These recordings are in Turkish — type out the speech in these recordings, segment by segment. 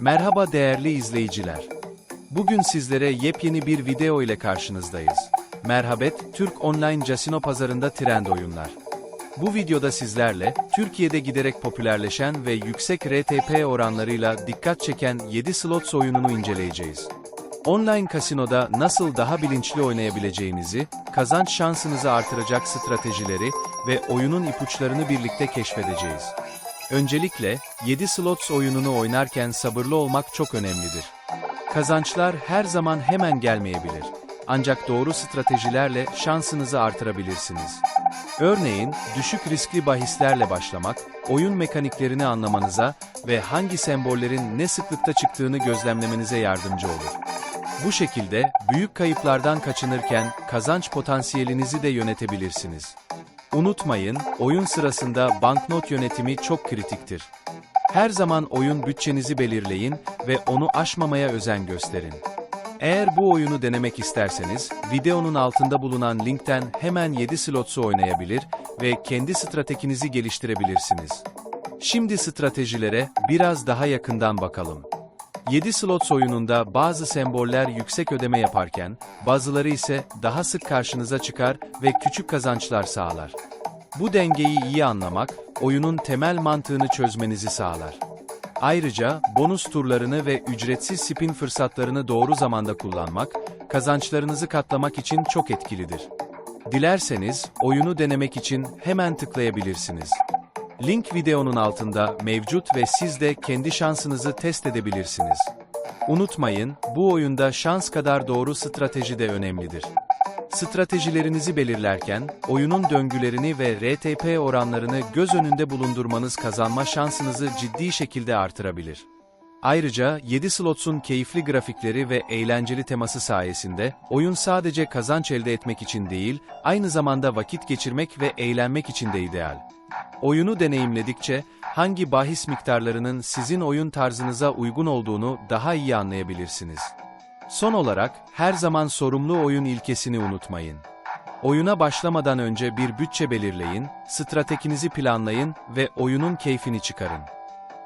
Merhaba değerli izleyiciler. Bugün sizlere yepyeni bir video ile karşınızdayız. Merhabet, Türk online casino pazarında trend oyunlar. Bu videoda sizlerle, Türkiye'de giderek popülerleşen ve yüksek RTP oranlarıyla dikkat çeken 7 slots oyununu inceleyeceğiz. Online kasinoda nasıl daha bilinçli oynayabileceğinizi, kazanç şansınızı artıracak stratejileri ve oyunun ipuçlarını birlikte keşfedeceğiz. Öncelikle, 7 slots oyununu oynarken sabırlı olmak çok önemlidir. Kazançlar her zaman hemen gelmeyebilir. Ancak doğru stratejilerle şansınızı artırabilirsiniz. Örneğin, düşük riskli bahislerle başlamak, oyun mekaniklerini anlamanıza ve hangi sembollerin ne sıklıkta çıktığını gözlemlemenize yardımcı olur. Bu şekilde, büyük kayıplardan kaçınırken kazanç potansiyelinizi de yönetebilirsiniz. Unutmayın, oyun sırasında banknot yönetimi çok kritiktir. Her zaman oyun bütçenizi belirleyin ve onu aşmamaya özen gösterin. Eğer bu oyunu denemek isterseniz, videonun altında bulunan linkten hemen 7 slotsu oynayabilir ve kendi stratejinizi geliştirebilirsiniz. Şimdi stratejilere biraz daha yakından bakalım. 7 slots oyununda bazı semboller yüksek ödeme yaparken, bazıları ise daha sık karşınıza çıkar ve küçük kazançlar sağlar. Bu dengeyi iyi anlamak, oyunun temel mantığını çözmenizi sağlar. Ayrıca, bonus turlarını ve ücretsiz spin fırsatlarını doğru zamanda kullanmak, kazançlarınızı katlamak için çok etkilidir. Dilerseniz, oyunu denemek için hemen tıklayabilirsiniz. Link videonun altında mevcut ve siz de kendi şansınızı test edebilirsiniz. Unutmayın, bu oyunda şans kadar doğru strateji de önemlidir. Stratejilerinizi belirlerken, oyunun döngülerini ve RTP oranlarını göz önünde bulundurmanız kazanma şansınızı ciddi şekilde artırabilir. Ayrıca 7 slotsun keyifli grafikleri ve eğlenceli teması sayesinde, oyun sadece kazanç elde etmek için değil, aynı zamanda vakit geçirmek ve eğlenmek için de ideal. Oyunu deneyimledikçe, hangi bahis miktarlarının sizin oyun tarzınıza uygun olduğunu daha iyi anlayabilirsiniz. Son olarak, her zaman sorumlu oyun ilkesini unutmayın. Oyuna başlamadan önce bir bütçe belirleyin, stratejinizi planlayın ve oyunun keyfini çıkarın.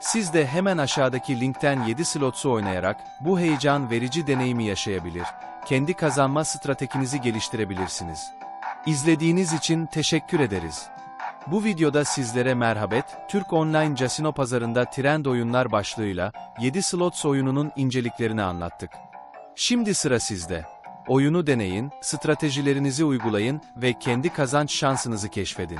Siz de hemen aşağıdaki linkten 7 slotsu oynayarak bu heyecan verici deneyimi yaşayabilir, kendi kazanma stratejinizi geliştirebilirsiniz. İzlediğiniz için teşekkür ederiz. Bu videoda sizlere merhabet, Türk Online Casino pazarında trend oyunlar başlığıyla 7 slots oyununun inceliklerini anlattık. Şimdi sıra sizde. Oyunu deneyin, stratejilerinizi uygulayın ve kendi kazanç şansınızı keşfedin.